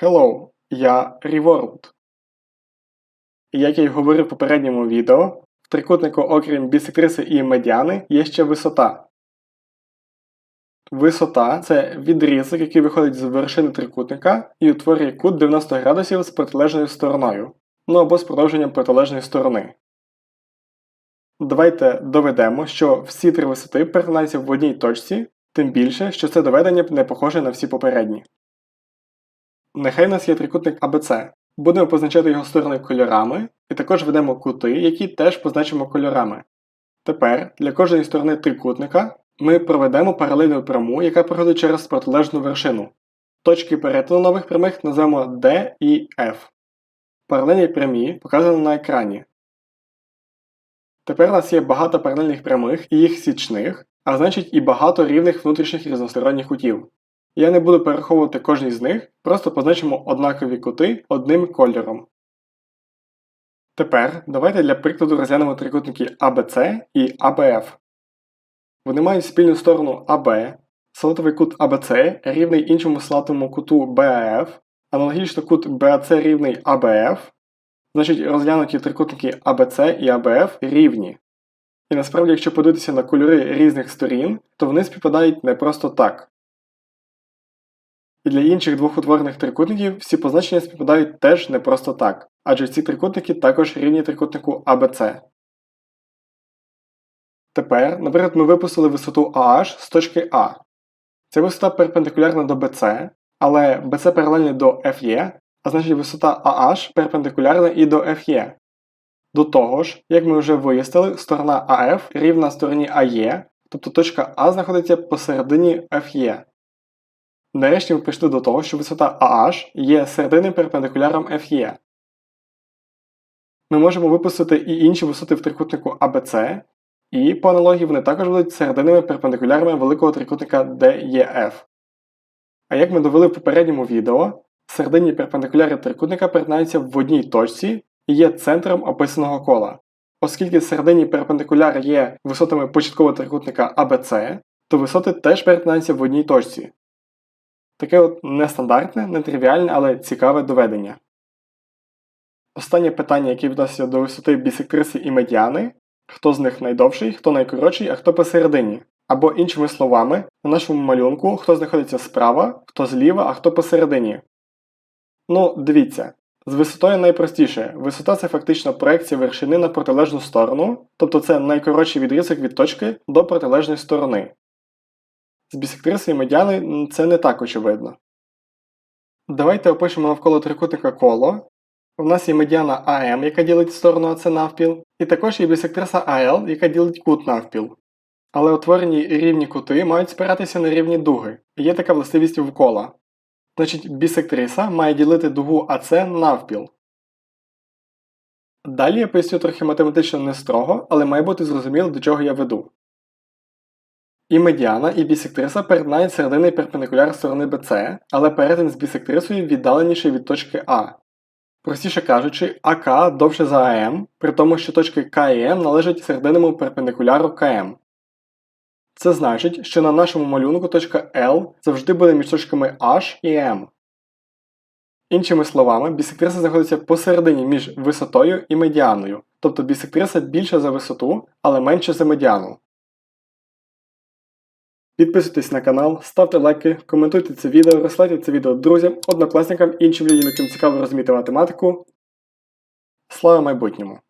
Hello, я Reworld. Як я й говорив в попередньому відео, в трикутнику, окрім бісектриси і медіани, є ще висота. Висота це відрізок, який виходить з вершини трикутника і утворює кут 90 градусів з протилежною стороною, ну або з продовженням протилежної сторони. Давайте доведемо, що всі три висоти перетинаються в одній точці, тим більше, що це доведення не похоже на всі попередні. Нехай у нас є трикутник ABC. Будемо позначати його сторони кольорами, і також ведемо кути, які теж позначимо кольорами. Тепер для кожної сторони трикутника ми проведемо паралельну пряму, яка проходить через протилежну вершину. Точки перетину нових прямих назвемо D і F. Паралельні прямі показані на екрані. Тепер у нас є багато паралельних прямих і їх січних, а значить і багато рівних внутрішніх різносторонніх кутів. Я не буду перераховувати кожний з них, просто позначимо однакові кути одним кольором. Тепер давайте для прикладу розглянемо трикутники ABC і ABF. Вони мають спільну сторону AB, салатовий кут ABC рівний іншому салатовому куту BAF, аналогічно кут BAC рівний ABF, значить розглянуті трикутники ABC і ABF рівні. І насправді, якщо подивитися на кольори різних сторін, то вони співпадають не просто так. І для інших двох утворених трикутників всі позначення співпадають теж не просто так, адже ці трикутники також рівні трикутнику ABC. Тепер, наприклад, ми випустили висоту AH з точки А. Ця висота перпендикулярна до BC, але BC паралельна до FE, а значить висота AH перпендикулярна і до FE. До того ж, як ми вже вияснили, сторона AF рівна стороні AE, тобто точка А знаходиться посередині FE. Нарешті ми прийшли до того, що висота AH є серединним перпендикуляром FE. Ми можемо випустити і інші висоти в трикутнику ABC, і по аналогії вони також будуть серединними перпендикулярами великого трикутника DEF. А як ми довели в попередньому відео, серединні перпендикуляри трикутника перетинаються в одній точці і є центром описаного кола. Оскільки серединні перпендикуляри є висотами початкового трикутника ABC, то висоти теж перетинаються в одній точці. Таке от нестандартне, нетривіальне, але цікаве доведення. Останнє питання, яке відноситься до висоти бісектриси і медіани, хто з них найдовший, хто найкоротший, а хто посередині. Або, іншими словами, на нашому малюнку хто знаходиться справа, хто зліва, а хто посередині. Ну, дивіться, з висотою найпростіше. Висота це фактично проекція вершини на протилежну сторону, тобто це найкоротший відрізок від точки до протилежної сторони. З бісектриси і медіани це не так очевидно. Давайте опишемо навколо трикутника коло. У нас є медіана АМ, яка ділить сторону АЦ навпіл, і також є бісектриса АЛ, яка ділить кут навпіл. Але утворені рівні кути мають спиратися на рівні дуги, і є така властивість в кола. Значить, бісектриса має ділити дугу АЦ навпіл. Далі я поясню трохи математично не строго, але має бути зрозуміло, до чого я веду. І медіана, і бісектриса перетинають серединний перпендикуляр сторони BC, але перетин з бісектрисою віддаленіший від точки А. Простіше кажучи, АК довше за АМ, при тому, що точки К і М належать серединному перпендикуляру КМ. Це значить, що на нашому малюнку точка L завжди буде між точками H і M. Іншими словами, бісектриса знаходиться посередині між висотою і медіаною, тобто бісектриса більша за висоту, але менша за медіану. Підписуйтесь на канал, ставте лайки, коментуйте це відео, розслайте це відео друзям, однокласникам іншим людям, яким цікаво розуміти математику. Слава майбутньому!